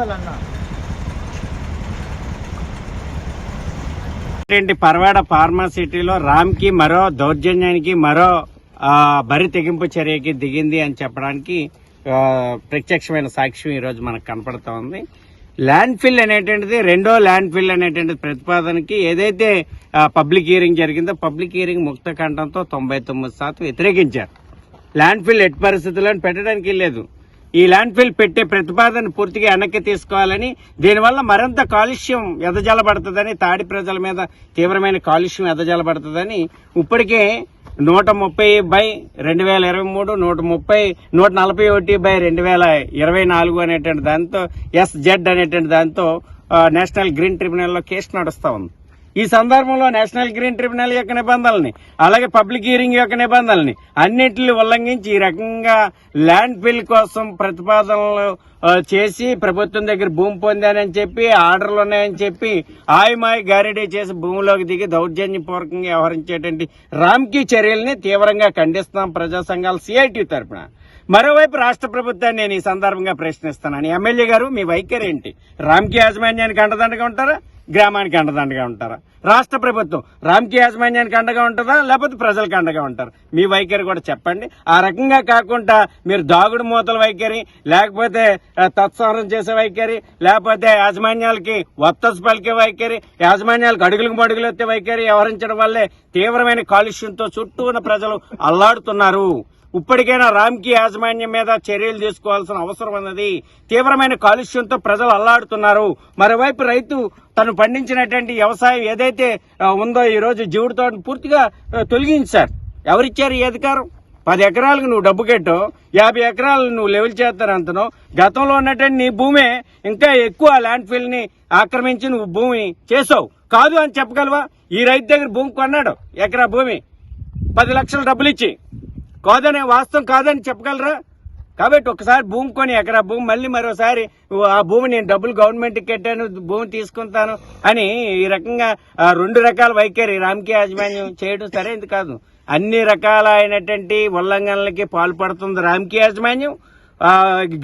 చేయాలన్నా. ఏంటి పర్వాడ ఫార్మా సిటీలో రామ్కి మరో దౌర్జన్యానికి మరో బరి తెగింపు చర్యకి దిగింది అని చెప్పడానికి ప్రత్యక్షమైన సాక్ష్యం ఈరోజు మనకు కనపడతా ఉంది. ల్యాండ్ ఫిల్ అనేటువంటిది రెండో ల్యాండ్ ఫిల్ అనేటువంటి ప్రతిపాదనకి ఏదైతే పబ్లిక్ హియరింగ్ జరిగిందో పబ్లిక్ హియరింగ్ ముక్త కంఠంతో తొంభై తొమ్మిది శాతం వ్యతిరేకించారు. ల్యాండ్ ఫిల్ ఎట్టి పరిస్థితుల్లో పెట్టడానికి లేదు ఈ ల్యాండ్ఫిల్ పెట్టే ప్రతిపాదన పూర్తిగా వెనక్కి తీసుకోవాలని దీనివల్ల మరింత కాలుష్యం ఎదజలబడుతుందని తాడి ప్రజల మీద తీవ్రమైన కాలుష్యం ఎదజలబడుతుందని ఇప్పటికే నూట ముప్పై బై రెండు వేల ఇరవై మూడు నూట ముప్పై నూట నలభై ఒకటి బై రెండు వేల ఇరవై నాలుగు అనేటువంటి దాంతో ఎస్జెడ్ అనేటువంటి దాంతో నేషనల్ గ్రీన్ ట్రిబ్యునల్లో కేసు నడుస్తూ ఉంది. ఈ సందర్భంలో నేషనల్ గ్రీన్ ట్రిబ్యునల్ యొక్క నిబంధనల్ని అలాగే పబ్లిక్ హియరింగ్ యొక్క నిబంధనల్ని అన్నింటిని ఉల్లంఘించి ఈ రకంగా ల్యాండ్ బిల్ కోసం ప్రతిపాదనలు చేసి ప్రభుత్వం దగ్గర భూమి పొందానని చెప్పి ఆర్డర్లు ఉన్నాయని చెప్పి ఆయమాయి గారిడీ చేసి భూమిలోకి దిగి దౌర్జన్యపూర్వకంగా వ్యవహరించేటువంటి రామ్కి చర్యల్ని తీవ్రంగా ఖండిస్తున్నాం ప్రజా సంఘాలు సిఐటి తరపున. మరోవైపు రాష్ట్ర ప్రభుత్వాన్ని నేను ఈ సందర్భంగా ప్రశ్నిస్తున్నాను. ఎమ్మెల్యే గారు మీ వైఖరి ఏంటి? రామ్కి యాజమాన్యానికి అండదండగా ఉంటారా? గ్రామానికి అండదండగా ఉంటారా. రాష్ట్ర ప్రభుత్వం రామ్కి యాజమాన్యానికి అండగా ఉంటుందా? లేకపోతే ప్రజలకు అండగా ఉంటారు? మీ వైఖరి కూడా చెప్పండి. ఆ రకంగా కాకుండా మీరు దాగుడు మూతల వైఖరి లేకపోతే ఆ, చేసే వైఖరి లేకపోతే యాజమాన్యాలకి వత్తసు పలికే వైఖరి యాజమాన్యాలకు అడుగులకు మడుగులు ఎత్తే వైఖరి వ్యవహరించడం వల్లే తీవ్రమైన కాలుష్యంతో చుట్టూ ఉన్న ప్రజలు అల్లాడుతున్నారు. ఇప్పటికైనా రామ్కి యాజమాన్యం మీద చర్యలు తీసుకోవాల్సిన అవసరం ఉన్నది. తీవ్రమైన కాలుష్యంతో ప్రజలు అల్లాడుతున్నారు. మరోవైపు రైతు తను పండించినటువంటి వ్యవసాయం ఏదైతే ఉందో ఈ రోజు జీవుడితో పూర్తిగా తొలగించారు ఎవరిచ్చారు ఈ అధికారం? పది ఎకరాలకు నువ్వు డబ్బు కట్టు యాభై ఎకరాలు నువ్వు లెవెల్ చేస్తాను అంతను గతంలో ఉన్నటువంటి నీ భూమే ఇంకా ఎక్కువ ల్యాండ్ ఫిల్ని ఆక్రమించి నువ్వు భూమి చేసావు. కాదు అని చెప్పగలవా? ఈ రైతు దగ్గర భూమి కొన్నాడు ఎకరా భూమి. పది లక్షలు డబ్బులు ఇచ్చి కాదనే వాస్తవం కాదని చెప్పగలరా? కాబట్టి ఒకసారి భూమి కొని ఎకరా భూమి మళ్ళీ మరోసారి ఆ భూమి నేను డబ్బులు గవర్నమెంట్కి కట్టాను భూమి తీసుకుంటాను అని ఈ రకంగా రెండు రకాల వైఖరి రామకీ యాజమాన్యం చేయడం సరైనది కాదు. అన్ని రకాలైనటువంటి ఉల్లంఘనలకి పాల్పడుతుంది రామకీ యాజమాన్యం.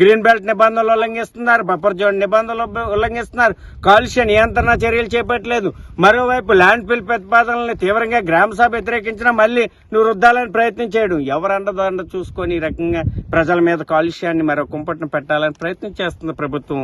గ్రీన్ బెల్ట్ నిబంధనలు ఉల్లంఘిస్తున్నారు బఫర్ జోన్ నిబంధనలు ఉల్లంఘిస్తున్నారు. కాలుష్య నియంత్రణ చర్యలు చేపట్టలేదు. మరోవైపు ల్యాండ్ ఫిల్ ప్రతిపాదనల్ని తీవ్రంగా గ్రామ సభ వ్యతిరేకించినా మళ్ళీ నువ్వు రుద్దాలని ప్రయత్నం చేయడం. ఎవరండదండ చూసుకొని ఈ రకంగా ప్రజల మీద కాలుష్యాన్ని మరో కుంపటిని పెట్టాలని ప్రయత్నం చేస్తుంది ప్రభుత్వం.